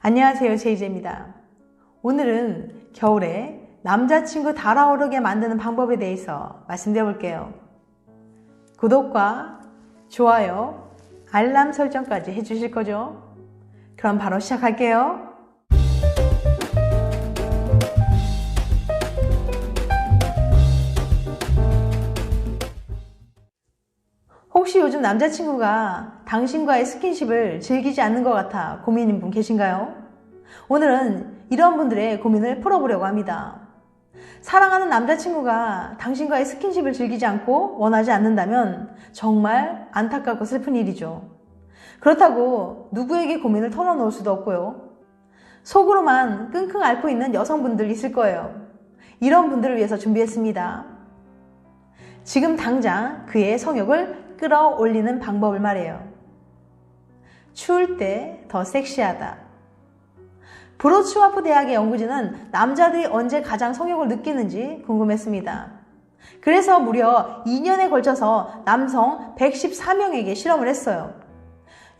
안녕하세요. 제이제입니다. 오늘은 겨울에 남자친구 달아오르게 만드는 방법에 대해서 말씀드려 볼게요. 구독과 좋아요, 알람 설정까지 해주실 거죠? 그럼 바로 시작할게요. 요즘 남자친구가 당신과의 스킨십을 즐기지 않는 것 같아 고민인 분 계신가요? 오늘은 이런 분들의 고민을 풀어보려고 합니다. 사랑하는 남자친구가 당신과의 스킨십을 즐기지 않고 원하지 않는다면 정말 안타깝고 슬픈 일이죠. 그렇다고 누구에게 고민을 털어놓을 수도 없고요. 속으로만 끙끙 앓고 있는 여성분들 있을 거예요. 이런 분들을 위해서 준비했습니다. 지금 당장 그의 성욕을 끌어올리는 방법을 말해요. 추울 때 더 섹시하다. 브로츠와프 대학의 연구진은 남자들이 언제 가장 성욕을 느끼는지 궁금했습니다. 그래서 무려 2년에 걸쳐서 남성 114명에게 실험을 했어요.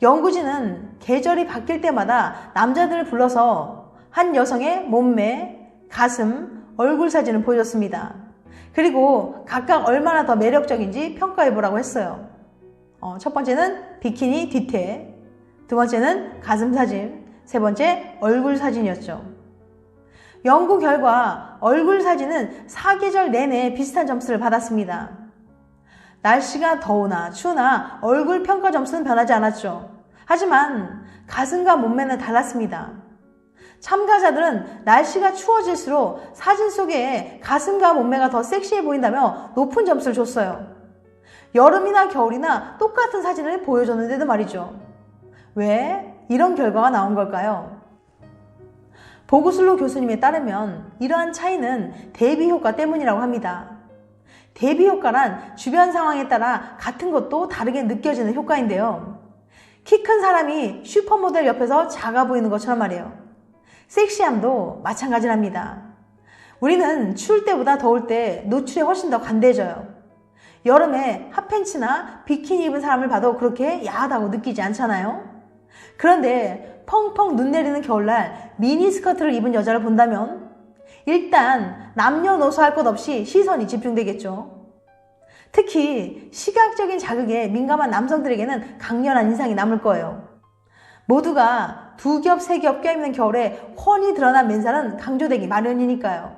연구진은 계절이 바뀔 때마다 남자들을 불러서 한 여성의 몸매, 가슴, 얼굴 사진을 보여줬습니다. 그리고 각각 얼마나 더 매력적인지 평가해 보라고 했어요. 어, 첫 번째는 비키니 뒤태, 두 번째는 가슴 사진, 세 번째 얼굴 사진이었죠. 연구 결과 얼굴 사진은 사계절 내내 비슷한 점수를 받았습니다. 날씨가 더우나 추우나 얼굴 평가 점수는 변하지 않았죠. 하지만 가슴과 몸매는 달랐습니다. 참가자들은 날씨가 추워질수록 사진 속에 가슴과 몸매가 더 섹시해 보인다며 높은 점수를 줬어요. 여름이나 겨울이나 똑같은 사진을 보여줬는데도 말이죠. 왜 이런 결과가 나온 걸까요? 보구슬로 교수님에 따르면 이러한 차이는 대비 효과 때문이라고 합니다. 대비 효과란 주변 상황에 따라 같은 것도 다르게 느껴지는 효과인데요. 키 큰 사람이 슈퍼모델 옆에서 작아 보이는 것처럼 말이에요. 섹시함도 마찬가지랍니다. 우리는 추울 때보다 더울 때 노출에 훨씬 더 관대해져요. 여름에 핫팬츠나 비키니 입은 사람을 봐도 그렇게 야하다고 느끼지 않잖아요? 그런데 펑펑 눈 내리는 겨울날 미니스커트를 입은 여자를 본다면 일단 남녀노소 할 것 없이 시선이 집중되겠죠. 특히 시각적인 자극에 민감한 남성들에게는 강렬한 인상이 남을 거예요. 모두가 두 겹, 세 겹 껴입는 겨울에 훤히 드러난 맨살은 강조되기 마련이니까요.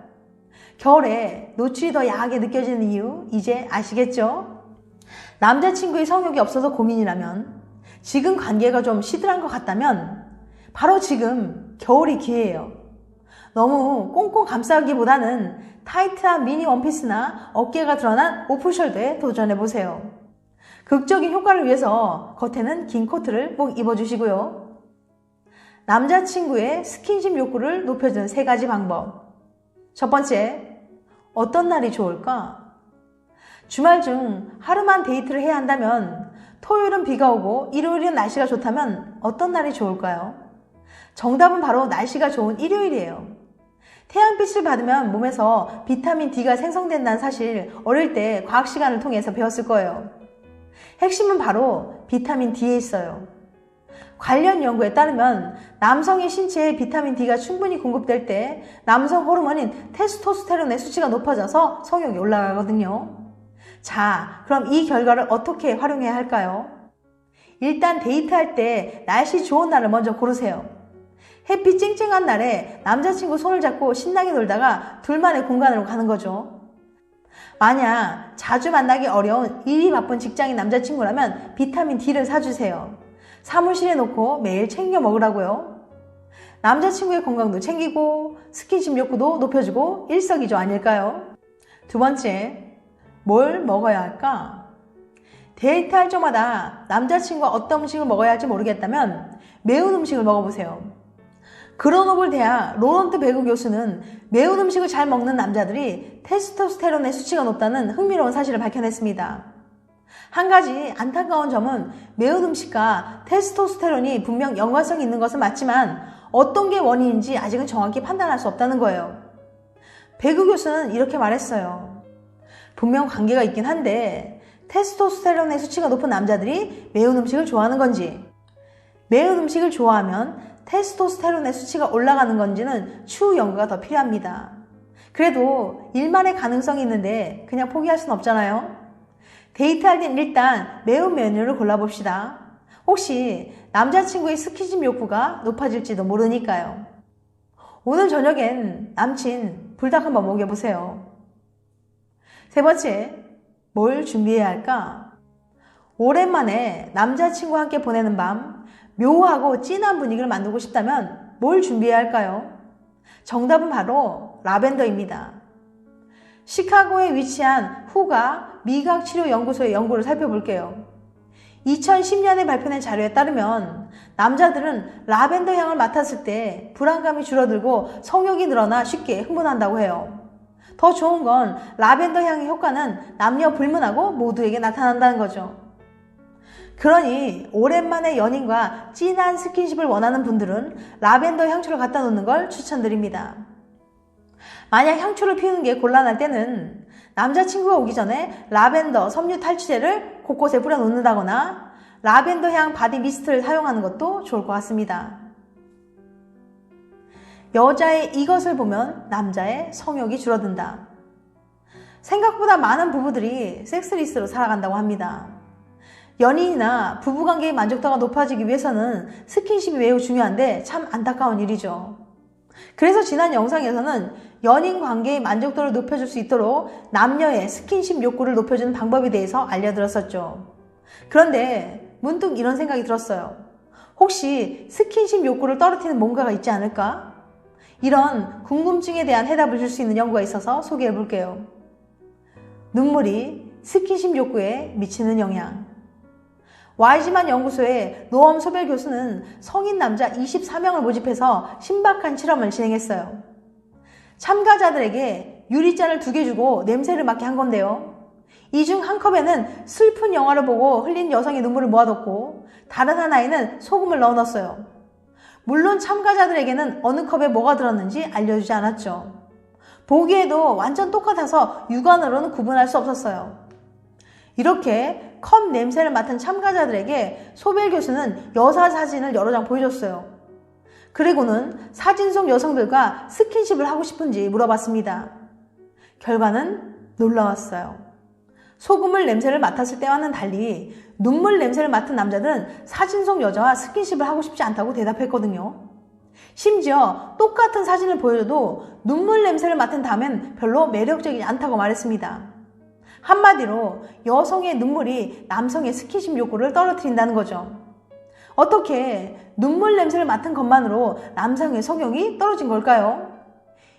겨울에 노출이 더 야하게 느껴지는 이유 이제 아시겠죠? 남자친구의 성욕이 없어서 고민이라면 지금 관계가 좀 시들한 것 같다면 바로 지금 겨울이 기회예요. 너무 꽁꽁 감싸기보다는 타이트한 미니 원피스나 어깨가 드러난 오프숄더에 도전해보세요. 극적인 효과를 위해서 겉에는 긴 코트를 꼭 입어주시고요. 남자친구의 스킨십 욕구를 높여주는 세 가지 방법. 첫 번째, 어떤 날이 좋을까? 주말 중 하루만 데이트를 해야 한다면 토요일은 비가 오고 일요일은 날씨가 좋다면 어떤 날이 좋을까요? 정답은 바로 날씨가 좋은 일요일이에요. 태양빛을 받으면 몸에서 비타민 D가 생성된다는 사실 어릴 때 과학 시간을 통해서 배웠을 거예요. 핵심은 바로 비타민 D에 있어요. 관련 연구에 따르면 남성의 신체에 비타민 D가 충분히 공급될 때 남성 호르몬인 테스토스테론의 수치가 높아져서 성욕이 올라가거든요. 자, 그럼 이 결과를 어떻게 활용해야 할까요? 일단 데이트할 때 날씨 좋은 날을 먼저 고르세요. 햇빛 쨍쨍한 날에 남자친구 손을 잡고 신나게 놀다가 둘만의 공간으로 가는 거죠. 만약 자주 만나기 어려운 일이 바쁜 직장인 남자친구라면 비타민 D를 사주세요. 사무실에 놓고 매일 챙겨 먹으라고요. 남자친구의 건강도 챙기고 스킨십 욕구도 높여주고 일석이조 아닐까요? 두 번째, 뭘 먹어야 할까? 데이트할 적마다 남자친구가 어떤 음식을 먹어야 할지 모르겠다면 매운 음식을 먹어보세요. 그로노블 대학 로런트 베그 교수는 매운 음식을 잘 먹는 남자들이 테스토스테론의 수치가 높다는 흥미로운 사실을 밝혀냈습니다. 한 가지 안타까운 점은 매운 음식과 테스토스테론이 분명 연관성이 있는 것은 맞지만 어떤 게 원인인지 아직은 정확히 판단할 수 없다는 거예요. 베그 교수는 이렇게 말했어요. 분명 관계가 있긴 한데 테스토스테론의 수치가 높은 남자들이 매운 음식을 좋아하는 건지 매운 음식을 좋아하면 테스토스테론의 수치가 올라가는 건지는 추후 연구가 더 필요합니다. 그래도 일만의 가능성이 있는데 그냥 포기할 순 없잖아요. 데이트할 땐 일단 매운 메뉴를 골라봅시다. 혹시 남자친구의 스킨십 욕구가 높아질지도 모르니까요. 오늘 저녁엔 남친 불닭 한번 먹여보세요. 세 번째, 뭘 준비해야 할까? 오랜만에 남자친구와 함께 보내는 밤, 묘하고 진한 분위기를 만들고 싶다면 뭘 준비해야 할까요? 정답은 바로 라벤더입니다. 시카고에 위치한 후가 미각치료연구소의 연구를 살펴볼게요. 2010년에 발표된 자료에 따르면 남자들은 라벤더 향을 맡았을 때 불안감이 줄어들고 성욕이 늘어나 쉽게 흥분한다고 해요. 더 좋은 건 라벤더 향의 효과는 남녀 불문하고 모두에게 나타난다는 거죠. 그러니 오랜만에 연인과 진한 스킨십을 원하는 분들은 라벤더 향초를 갖다 놓는 걸 추천드립니다. 만약 향초를 피우는 게 곤란할 때는 남자친구가 오기 전에 라벤더 섬유 탈취제를 곳곳에 뿌려 놓는다거나 라벤더 향 바디 미스트를 사용하는 것도 좋을 것 같습니다. 여자의 이것을 보면 남자의 성욕이 줄어든다. 생각보다 많은 부부들이 섹스리스로 살아간다고 합니다. 연인이나 부부관계의 만족도가 높아지기 위해서는 스킨십이 매우 중요한데 참 안타까운 일이죠. 그래서 지난 영상에서는 연인 관계의 만족도를 높여줄 수 있도록 남녀의 스킨십 욕구를 높여주는 방법에 대해서 알려드렸었죠. 그런데 문득 이런 생각이 들었어요. 혹시 스킨십 욕구를 떨어뜨리는 뭔가가 있지 않을까? 이런 궁금증에 대한 해답을 줄 수 있는 연구가 있어서 소개해 볼게요. 눈물이 스킨십 욕구에 미치는 영향. 와이지만 연구소의 노엄 소별 교수는 성인 남자 24명을 모집해서 신박한 실험을 진행했어요. 참가자들에게 유리잔을 두 개 주고 냄새를 맡게 한 건데요. 이 중 한 컵에는 슬픈 영화를 보고 흘린 여성의 눈물을 모아뒀고 다른 하나에는 소금을 넣어 넣었어요. 물론 참가자들에게는 어느 컵에 뭐가 들었는지 알려주지 않았죠. 보기에도 완전 똑같아서 육안으로는 구분할 수 없었어요. 이렇게 컵 냄새를 맡은 참가자들에게 소벨 교수는 여사 사진을 여러 장 보여줬어요. 그리고는 사진 속 여성들과 스킨십을 하고 싶은지 물어봤습니다. 결과는 놀라웠어요. 소금을 냄새를 맡았을 때와는 달리 눈물 냄새를 맡은 남자들은 사진 속 여자와 스킨십을 하고 싶지 않다고 대답했거든요. 심지어 똑같은 사진을 보여줘도 눈물 냄새를 맡은 다음엔 별로 매력적이지 않다고 말했습니다. 한마디로 여성의 눈물이 남성의 스킨십 욕구를 떨어뜨린다는 거죠. 어떻게 눈물 냄새를 맡은 것만으로 남성의 성욕이 떨어진 걸까요?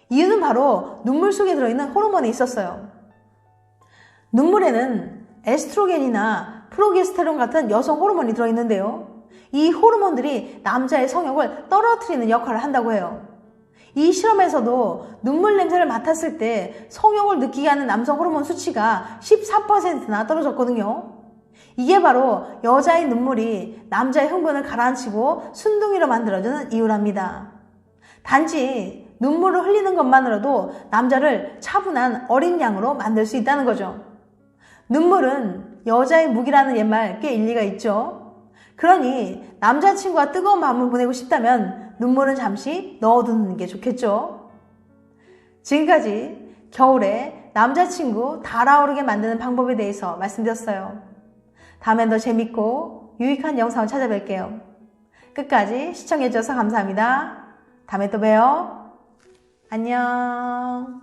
이유는 바로 눈물 속에 들어있는 호르몬에 있었어요. 눈물에는 에스트로겐이나 프로게스테론 같은 여성 호르몬이 들어있는데요. 이 호르몬들이 남자의 성욕을 떨어뜨리는 역할을 한다고 해요. 이 실험에서도 눈물 냄새를 맡았을 때 성욕을 느끼게 하는 남성 호르몬 수치가 14%나 떨어졌거든요. 이게 바로 여자의 눈물이 남자의 흥분을 가라앉히고 순둥이로 만들어주는 이유랍니다. 단지 눈물을 흘리는 것만으로도 남자를 차분한 어린 양으로 만들 수 있다는 거죠. 눈물은 여자의 무기라는 옛말 꽤 일리가 있죠. 그러니 남자친구와 뜨거운 마음을 보내고 싶다면 눈물은 잠시 넣어두는 게 좋겠죠. 지금까지 겨울에 남자친구 달아오르게 만드는 방법에 대해서 말씀드렸어요. 다음엔 더 재밌고 유익한 영상을 찾아뵐게요. 끝까지 시청해주셔서 감사합니다. 다음에 또 봬요. 안녕.